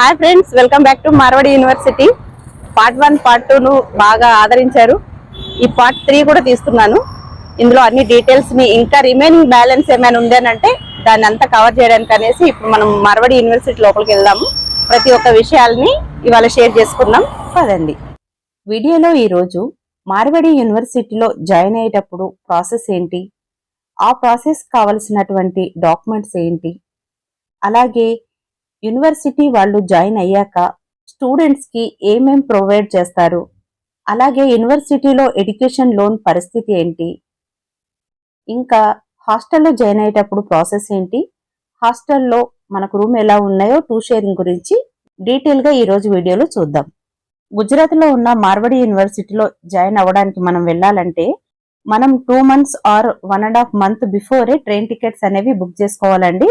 Hi friends welcome back to Marwadi university part one part టూను బాగా ఆదరించారు. ఈ part three కూడా తీస్తున్నాను. ఇందులో అన్ని డీటెయిల్స్ని ఇంకా రిమైనింగ్ బ్యాలెన్స్ ఏమైనా ఉందేనంటే అంటే దాన్ని అంతా కవర్ చేయడానికి అనేసి ఇప్పుడు మనం మార్వాడి యూనివర్సిటీ లోపలికి వెళ్దాము. ప్రతి ఒక్క విషయాల్ని ఇవాళ షేర్ చేసుకుందాం. పదండి. వీడియోలో ఈరోజు మార్వాడి యూనివర్సిటీలో జాయిన్ అయ్యేటప్పుడు ప్రాసెస్ ఏంటి? ఆ ప్రాసెస్ కావలసినటువంటి డాక్యుమెంట్స్ ఏంటి? అలాగే యూనివర్సిటీ వాళ్ళు జాయిన్ అయ్యాక స్టూడెంట్స్కి ఏమేం ప్రొవైడ్ చేస్తారు? అలాగే యూనివర్సిటీలో ఎడ్యుకేషన్ లోన్ పరిస్థితి ఏంటి? ఇంకా హాస్టల్లో జాయిన్ అయ్యేటప్పుడు ప్రాసెస్ ఏంటి? హాస్టల్లో మనకు రూమ్ ఎలా ఉన్నాయో టూ షేరింగ్ గురించి డీటెయిల్గా ఈరోజు వీడియోలో చూద్దాం. గుజరాత్లో ఉన్న మార్వడి యూనివర్సిటీలో జాయిన్ అవ్వడానికి మనం వెళ్ళాలంటే మనం two months or one and half month before train tickets అనేవి బుక్ చేసుకోవాలండి.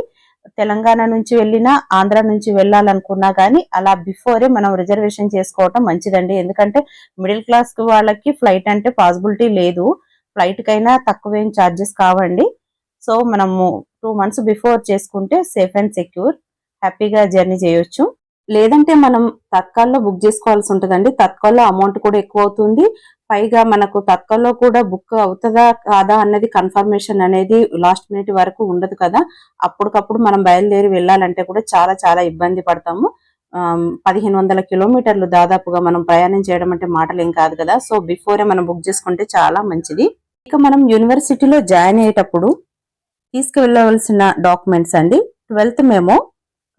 తెలంగాణ నుంచి వెళ్ళినా ఆంధ్ర నుంచి వెళ్ళాలనుకున్నా కానీ అలా బిఫోరే మనం రిజర్వేషన్ చేసుకోవటం మంచిదండి. ఎందుకంటే మిడిల్ క్లాస్ వాళ్ళకి ఫ్లైట్ అంటే పాసిబిలిటీ లేదు. ఫ్లైట్ కైనా తక్కువేం ఛార్జెస్ కావండి. సో మనము టూ మంత్స్ బిఫోర్ చేసుకుంటే సేఫ్ అండ్ సెక్యూర్ హ్యాపీగా జర్నీ చేయొచ్చు. లేదంటే మనం తత్కాల్లో బుక్ చేసుకోవాల్సి ఉంటుందండి. తత్కాల్లో అమౌంట్ కూడా ఎక్కువ అవుతుంది పైగా మనకు తత్కాల్లో కూడా బుక్ అవుతుందా కాదా అన్నది కన్ఫర్మేషన్ అనేది లాస్ట్ మినిట్ వరకు ఉండదు కదా. అప్పటికప్పుడు మనం బయలుదేరి వెళ్ళాలంటే కూడా చాలా చాలా ఇబ్బంది పడతాము. పదిహేను వందల కిలోమీటర్లు దాదాపుగా మనం ప్రయాణం చేయడం అంటే మాటలేం కాదు కదా. సో బిఫోరే మనం బుక్ చేసుకుంటే చాలా మంచిది. ఇక మనం యూనివర్సిటీలో జాయిన్ అయ్యేటప్పుడు తీసుకువెళ్ళవలసిన డాక్యుమెంట్స్ అండి. ట్వెల్త్ మేము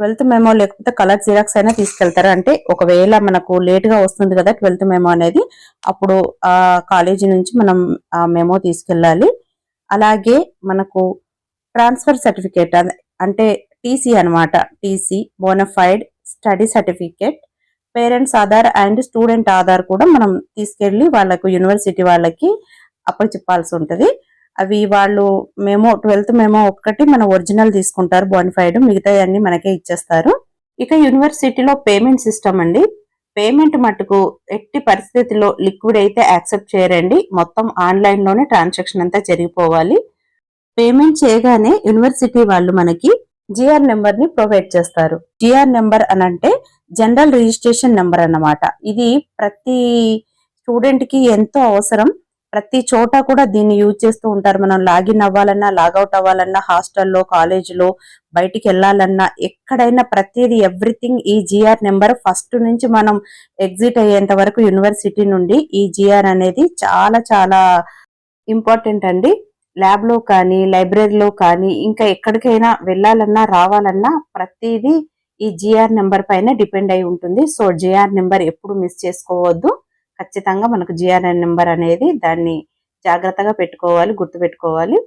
ట్వెల్త్ మెమో లేకపోతే కలర్ జిరాక్స్ అయినా తీసుకెళ్తారు? అంటే ఒకవేళ మనకు లేట్గా వస్తుంది కదా ట్వెల్త్ మెమో అనేది అప్పుడు ఆ కాలేజీ నుంచి మనం ఆ మెమో తీసుకెళ్ళాలి. అలాగే మనకు ట్రాన్స్ఫర్ సర్టిఫికేట్ అంటే టీసీ అన్నమాట. TC bonafide study certificate parents Aadhaar and student Aadhaar కూడా మనం తీసుకెళ్ళి వాళ్ళకు యూనివర్సిటీ వాళ్ళకి అప్పుడు చెప్పాల్సి అవి వాళ్ళు మేము ట్వెల్త్ మేము ఒక్కటి మన ఒరిజినల్ తీసుకుంటారు బానిఫైడ్. మిగతా అన్ని మనకే ఇచ్చేస్తారు. ఇక యూనివర్సిటీలో పేమెంట్ సిస్టమ్ అండి. పేమెంట్ మట్టుకు ఎట్టి పరిస్థితిలో లిక్విడ్ అయితే యాక్సెప్ట్ చేయరండి. మొత్తం ఆన్లైన్లోనే ట్రాన్సాక్షన్ అంతా జరిగిపోవాలి. పేమెంట్ చేయగానే యూనివర్సిటీ వాళ్ళు మనకి జిఆర్ నెంబర్ని ప్రొవైడ్ చేస్తారు. జిఆర్ నెంబర్ అని అంటే జనరల్ రిజిస్ట్రేషన్ నెంబర్ అన్నమాట. ఇది ప్రతి స్టూడెంట్కి ఎంతో అవసరం. ప్రతి చోట కూడా దీన్ని యూజ్ చేస్తూ ఉంటారు. మనం లాగిన్ అవ్వాలన్నా లాగౌట్ అవ్వాలన్నా హాస్టల్లో కాలేజీలో బయటికి వెళ్ళాలన్నా ఎక్కడైనా ప్రతిదీ ఎవ్రీథింగ్ ఈ జిఆర్ నెంబర్ ఫస్ట్ నుంచి మనం ఎగ్జిట్ అయ్యేంత వరకు యూనివర్సిటీ నుండి ఈ జిఆర్ అనేది చాలా చాలా ఇంపార్టెంట్ అండి. ల్యాబ్లో కానీ లైబ్రరీలో కానీ ఇంకా ఎక్కడికైనా వెళ్ళాలన్నా రావాలన్నా ప్రతిదీ ఈ జిఆర్ నెంబర్ పైన డిపెండ్ అయి ఉంటుంది. సో జిఆర్ నెంబర్ ఎప్పుడు మిస్ చేసుకోవద్దు. ఖచ్చితంగా మనకు జిఆర్ఎన్ నెంబర్ అనేది దాన్ని జాగ్రత్తగా పెట్టుకోవాలి గుర్తు పెట్టుకోవాలి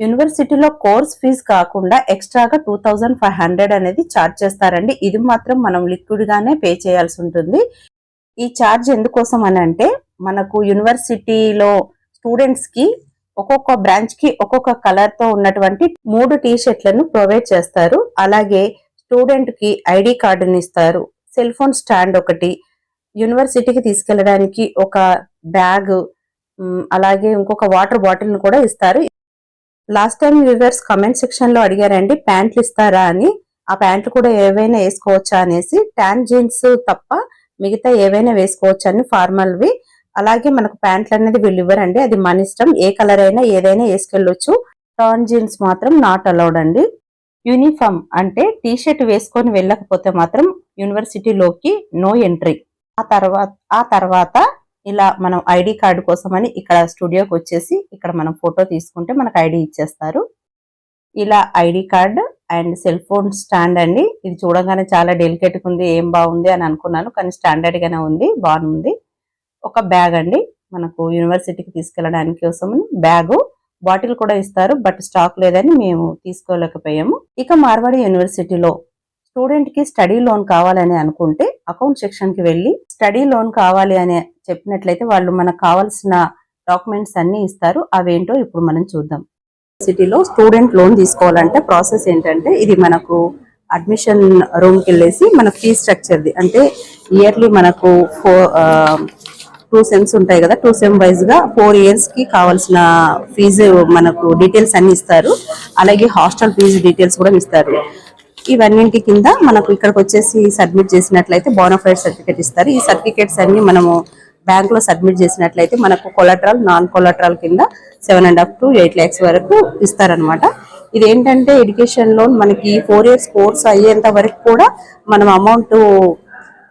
యూనివర్సిటీలో కోర్స్ ఫీజు కాకుండా ఎక్స్ట్రాగా టూ థౌజండ్ ఫైవ్ హండ్రెడ్ అనేది ఛార్జ్ చేస్తారండి. ఇది మాత్రం మనం లిక్విడ్గానే పే చేయాల్సి ఉంటుంది. ఈ ఛార్జ్ ఎందుకోసం అని అంటే మనకు యూనివర్సిటీలో స్టూడెంట్స్కి ఒక్కొక్క బ్రాంచ్కి ఒక్కొక్క కలర్తో ఉన్నటువంటి మూడు టీ షర్ట్లను ప్రొవైడ్ చేస్తారు. అలాగే స్టూడెంట్కి ఐడి కార్డుని ఇస్తారు. సెల్ ఫోన్ స్టాండ్ ఒకటి యూనివర్సిటీకి తీసుకెళ్ళడానికి ఒక బ్యాగ్ అలాగే ఇంకొక వాటర్ బాటిల్ని కూడా ఇస్తారు. లాస్ట్ టైం వ్యూవర్స్ కమెంట్ సెక్షన్లో అడిగారండి ప్యాంట్లు ఇస్తారా అని. ఆ ప్యాంట్లు కూడా ఏవైనా వేసుకోవచ్చా అనేసి. ట్యాన్ జీన్స్ తప్ప మిగతా ఏవైనా వేసుకోవచ్చా అని ఫార్మల్ వి అలాగే మనకు ప్యాంట్లు అనేది వీళ్ళు ఇవ్వరండి అది మన ఇష్టం. ఏ కలర్ అయినా ఏదైనా వేసుకెళ్ళొచ్చు. టాన్ జీన్స్ మాత్రం నాట్ అలౌడ్ అండి. యూనిఫామ్ అంటే టీ షర్ట్ వేసుకొని వెళ్ళకపోతే మాత్రం యూనివర్సిటీలోకి నో ఎంట్రీ. ఆ తర్వాత ఆ తర్వాత ఇలా మనం ఐడి కార్డు కోసమని ఇక్కడ స్టూడియోకి వచ్చేసి ఇక్కడ మనం ఫోటో తీసుకుంటే మనకు ఐడి ఇచ్చేస్తారు. ఇలా ID card and cell phone stand అండి. ఇది చూడగానే చాలా డెలికేట్ ఉంది ఏం బాగుంది అని అనుకున్నాను కానీ స్టాండర్డ్గానే ఉంది బాగుంది. ఒక బ్యాగ్ అండి మనకు యూనివర్సిటీకి తీసుకెళ్ళడానికి కోసం బ్యాగు. బాటిల్ కూడా ఇస్తారు బట్ స్టాక్ లేదని మేము తీసుకోలేకపోయాము. ఇక మార్వాడి యూనివర్సిటీలో స్టూడెంట్కి స్టడీ లోన్ కావాలని అనుకుంటే అకౌంట్ సెక్షన్కి వెళ్ళి స్టడీ లోన్ కావాలి అని చెప్పినట్లయితే వాళ్ళు మనకు కావాల్సిన డాక్యుమెంట్స్ అన్ని ఇస్తారు. అవేంటో ఇప్పుడు మనం చూద్దాం. సిటీలో స్టూడెంట్ లోన్ తీసుకోవాలంటే ప్రాసెస్ ఏంటంటే ఇది మనకు అడ్మిషన్ రూమ్కి వెళ్ళేసి మన ఫీ స్ట్రక్చర్ది అంటే ఇయర్లీ మనకు ఫోర్ టూ సెమ్స్ ఉంటాయి కదా టూ సెమ్ వైజ్గా ఫోర్ ఇయర్స్కి కావాల్సిన ఫీజు మనకు డీటెయిల్స్ అన్ని ఇస్తారు. అలాగే హాస్టల్ ఫీజు డీటెయిల్స్ కూడా ఇస్తారు. ఇవన్నింటి కింద మనకు ఇక్కడికి వచ్చేసి సబ్మిట్ చేసినట్లయితే బోనఫైడ్ సర్టిఫికేట్ ఇస్తారు. ఈ సర్టిఫికేట్స్ అన్ని మనము బ్యాంక్లో సబ్మిట్ చేసినట్లయితే మనకు కొలట్రాల్ నాన్ కొలట్రాల్ కింద seven and half to eight lakhs వరకు ఇస్తారనమాట ఇది ఏంటంటే ఎడ్యుకేషన్ లోన్ మనకి ఫోర్ ఇయర్స్ కోర్స్ అయ్యేంత వరకు కూడా మనం అమౌంట్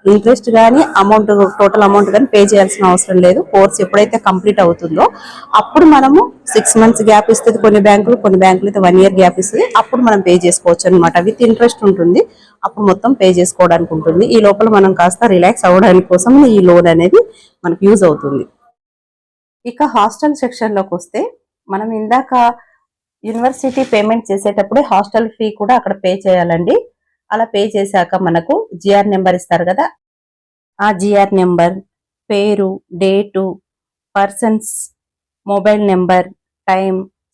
ఇంట్రెస్ట్ కానీ అమౌంట్ టోటల్ అమౌంట్ కానీ పే చేయాల్సిన అవసరం లేదు. కోర్స్ ఎప్పుడైతే కంప్లీట్ అవుతుందో అప్పుడు మనము సిక్స్ మంత్స్ గ్యాప్ ఇస్తుంది కొన్ని బ్యాంకులు కొన్ని బ్యాంకులు అయితే వన్ ఇయర్ గ్యాప్ ఇస్తుంది అప్పుడు మనం పే చేసుకోవచ్చు అనమాట విత్ ఇంట్రెస్ట్ ఉంటుంది అప్పుడు మొత్తం పే చేసుకోవడానికి ఉంటుంది. ఈ లోపల మనం కాస్త రిలాక్స్ అవ్వడానికి కోసం ఈ లోన్ అనేది మనకు యూజ్ అవుతుంది. ఇక హాస్టల్ సెక్షన్లోకి వస్తే మనం ఇందాక యూనివర్సిటీ పేమెంట్ చేసేటప్పుడే హాస్టల్ ఫీ కూడా అక్కడ పే చేయాలండి. అలా పే చేశాక మనకు జిఆర్ నెంబర్ ఇస్తారు కదా? ఆ జిఆర్ నెంబర్ పేరు date persons mobile number time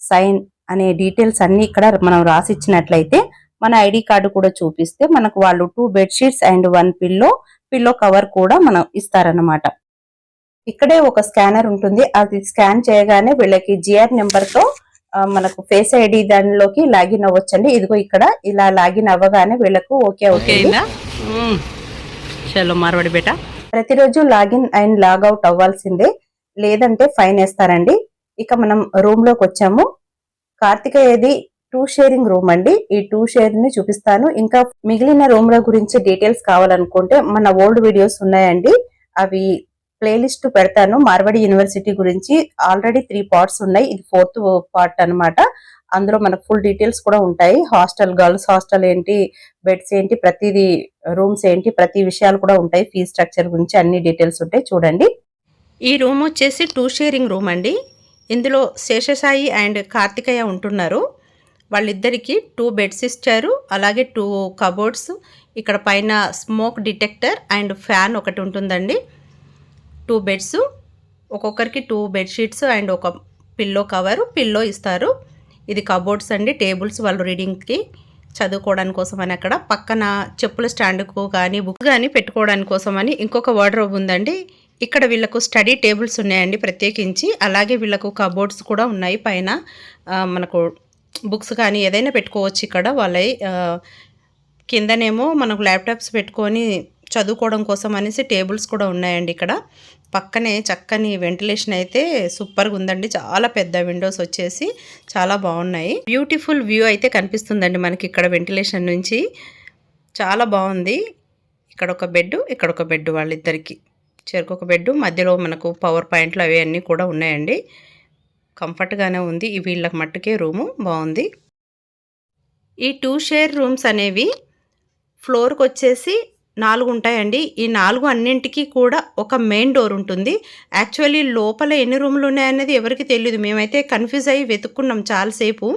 sign అనే డీటెయిల్స్ అన్ని ఇక్కడ మనం రాసిచ్చినట్లయితే మన ఐడి కార్డు కూడా చూపిస్తే మనకు వాళ్ళు two bedsheets and one pillow pillow cover కూడా మనం ఇస్తారనమాట ఇక్కడే ఒక స్కానర్ ఉంటుంది. అది స్కాన్ చేయగానే వీళ్ళకి జిఆర్ నెంబర్తో మనకు ఫేస్ ఐడి దానిలోకి లాగిన్ అవ్వచ్చండి. ఇదిగో ఇక్కడ ఇలా లాగిన్ అవ్వగానే వీళ్ళకు ఓకే అవుతుంది. చలో మార్వాడి బేటా. ప్రతిరోజు లాగిన్ అండ్ లాగౌట్ అవ్వాల్సిందే. లేదంటే ఫైన్ వేస్తారండి. ఇక మనం రూమ్లోకి వచ్చాము. కార్తికేయది టూ షేరింగ్ రూమ్ అండి. ఈ టూ షేర్ని చూపిస్తాను. ఇంకా మిగిలిన రూమ్ ల గురించి డీటెయిల్స్ కావాలనుకుంటే మన ఓల్డ్ వీడియోస్ ఉన్నాయండి. అవి ప్లేలిస్ట్ పెడతాను. మార్వాడి యూనివర్సిటీ గురించి ఆల్రెడీ త్రీ పార్ట్స్ ఉన్నాయి. ఇది ఫోర్త్ పార్ట్ అన్నమాట. అందులో మనకు ఫుల్ డీటెయిల్స్ కూడా ఉంటాయి. హాస్టల్ గర్ల్స్ హాస్టల్ ఏంటి బెడ్స్ ఏంటి ప్రతిదీ రూమ్స్ ఏంటి ప్రతి విషయాలు కూడా ఉంటాయి. ఫీ స్ట్రక్చర్ గురించి అన్ని డీటెయిల్స్ ఉంటాయి. చూడండి. ఈ రూమ్ వచ్చేసి టూ షేరింగ్ రూమ్ అండి. ఇందులో శేషసాయి అండ్ కార్తికేయ ఉంటున్నారు. వాళ్ళిద్దరికీ టూ బెడ్స్ ఇచ్చారు. అలాగే టూ కబోర్డ్స్. ఇక్కడ పైన స్మోక్ డిటెక్టర్ అండ్ ఫ్యాన్ ఒకటి ఉంటుందండి. టూ బెడ్స్ ఒక్కొక్కరికి టూ బెడ్షీట్స్ అండ్ ఒక పిల్లో కవరు పిల్లో ఇస్తారు. ఇది కబోర్డ్స్ అండి టేబుల్స్ వాళ్ళు రీడింగ్కి చదువుకోవడానికి కోసం అని అక్కడ. పక్కన చెప్పుల స్టాండ్కు కానీ బుక్ కానీ పెట్టుకోవడానికి కోసం అని ఇంకొక వార్డ్రోబ్ ఉందండి. ఇక్కడ వీళ్ళకు స్టడీ టేబుల్స్ ఉన్నాయండి ప్రత్యేకించి. అలాగే వీళ్ళకు కబోర్డ్స్ కూడా ఉన్నాయి. పైన మనకు బుక్స్ కానీ ఏదైనా పెట్టుకోవచ్చు ఇక్కడ. వాళ్ళ కిందనేమో మనకు ల్యాప్టాప్స్ పెట్టుకొని చదువుకోవడం కోసం అనేసి టేబుల్స్ కూడా ఉన్నాయండి ఇక్కడ. పక్కనే చక్కని వెంటిలేషన్ అయితే సూపర్గా ఉందండి. చాలా పెద్ద విండోస్ వచ్చేసి చాలా బాగున్నాయి. బ్యూటిఫుల్ వ్యూ అయితే కనిపిస్తుందండి మనకి ఇక్కడ వెంటిలేషన్ నుంచి. చాలా బాగుంది. ఇక్కడ ఒక బెడ్ ఇక్కడ ఒక బెడ్ వాళ్ళిద్దరికి. చెరుకు బెడ్ మధ్యలో మనకు పవర్ పాయింట్లు అవి అన్నీ కూడా ఉన్నాయండి. కంఫర్ట్గానే ఉంది. ఈ వీళ్ళకి మట్టుకే రూము బాగుంది. ఈ టూ షేర్ రూమ్స్ అనేవి ఫ్లోర్కి వచ్చేసి నాలుగు ఉంటాయండి ఈ నాలుగు అన్నింటికి కూడా ఒక మెయిన్ డోర్ ఉంటుంది. యాక్చువల్లీ లోపల ఎన్ని రూమ్లు ఉన్నాయనేది ఎవరికి తెలియదు మేమైతే కన్ఫ్యూజ్ అయ్యి వెతుక్కున్నాం చాలాసేపు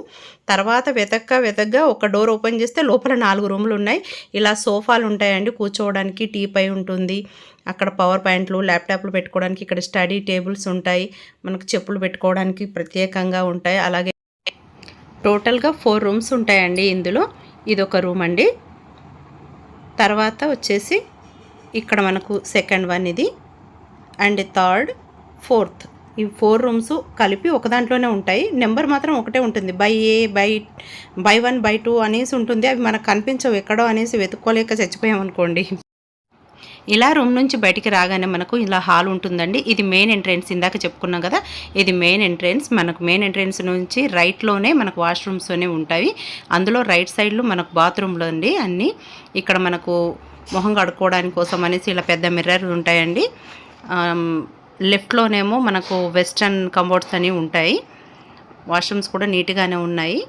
తర్వాత వెతక్క వెతగ్గా ఒక డోర్ ఓపెన్ చేస్తే లోపల నాలుగు రూమ్లు ఉన్నాయి. ఇలా సోఫాలు ఉంటాయండి కూర్చోవడానికి టీ పై ఉంటుంది. అక్కడ పవర్ పాయింట్లు ల్యాప్టాప్లు పెట్టుకోవడానికి ఇక్కడ స్టడీ టేబుల్స్ ఉంటాయి. మనకు చెప్పులు పెట్టుకోవడానికి ప్రత్యేకంగా ఉంటాయి. అలాగే టోటల్గా ఫోర్ రూమ్స్ ఉంటాయండి ఇందులో. ఇది ఒక రూమ్ అండి. తర్వాత వచ్చేసి ఇక్కడ మనకు సెకండ్ వన్ ఇది. And third fourth. ఈ ఫోర్ రూమ్స్ కలిపి ఒక దాంట్లోనే ఉంటాయి. నెంబర్ మాత్రం ఒకటే ఉంటుంది. By A by by one by two అనేసి ఉంటుంది. అవి మనకు కనిపించవు ఎక్కడో అనేసి వెతుక్కోలేక చచ్చిపోయాం అనుకోండి ఇలా రూమ్ నుంచి బయటికి రాగానే మనకు ఇలా హాల్ ఉంటుందండి. ఇది మెయిన్ ఎంట్రెన్స్ ఇందాక చెప్పుకున్నాం కదా. ఇది మెయిన్ ఎంట్రెన్స్. మనకు మెయిన్ ఎంట్రెన్స్ నుంచి రైట్లోనే మనకు వాష్రూమ్స్తోనే ఉంటాయి. అందులో రైట్ సైడ్లో మనకు బాత్రూమ్లో అండి అన్నీ. ఇక్కడ మనకు మొహం కడుక్కోవడానికి కోసం అనేసి ఇలా పెద్ద మిర్రర్ ఉంటాయండి. లెఫ్ట్లోనేమో మనకు వెస్ట్రన్ కంబోర్డ్స్ అని ఉంటాయి. వాష్రూమ్స్ కూడా నీట్గానే ఉన్నాయి.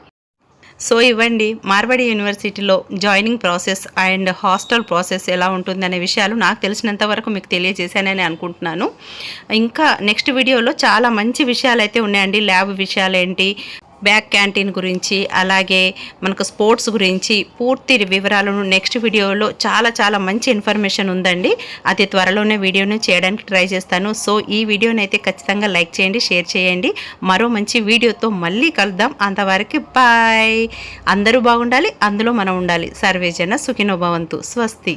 సో ఇవ్వండి మార్వాడి యూనివర్సిటీలో joining process and hostel process ఎలా ఉంటుంది అనే విషయాలు నాకు తెలిసినంత వరకు మీకు తెలియజేశానని అనుకుంటున్నాను. ఇంకా నెక్స్ట్ వీడియోలో చాలా మంచి విషయాలు అయితే ఉన్నాయండి. ల్యాబ్ విషయాలు ఏంటి బ్యాక్ క్యాంటీన్ గురించి అలాగే మనకు స్పోర్ట్స్ గురించి పూర్తి వివరాలను నెక్స్ట్ వీడియోలో చాలా చాలా మంచి ఇన్ఫర్మేషన్ ఉందండి. అది త్వరలోనే వీడియోని చేయడానికి ట్రై చేస్తాను. సో ఈ వీడియోని అయితే ఖచ్చితంగా లైక్ చేయండి షేర్ చేయండి. మరో మంచి వీడియోతో మళ్ళీ కలుద్దాం. అంతవరకు బాయ్. అందరూ బాగుండాలి అందులో మనం ఉండాలి. సర్వేజన సుఖినోభవంతు స్వస్తి.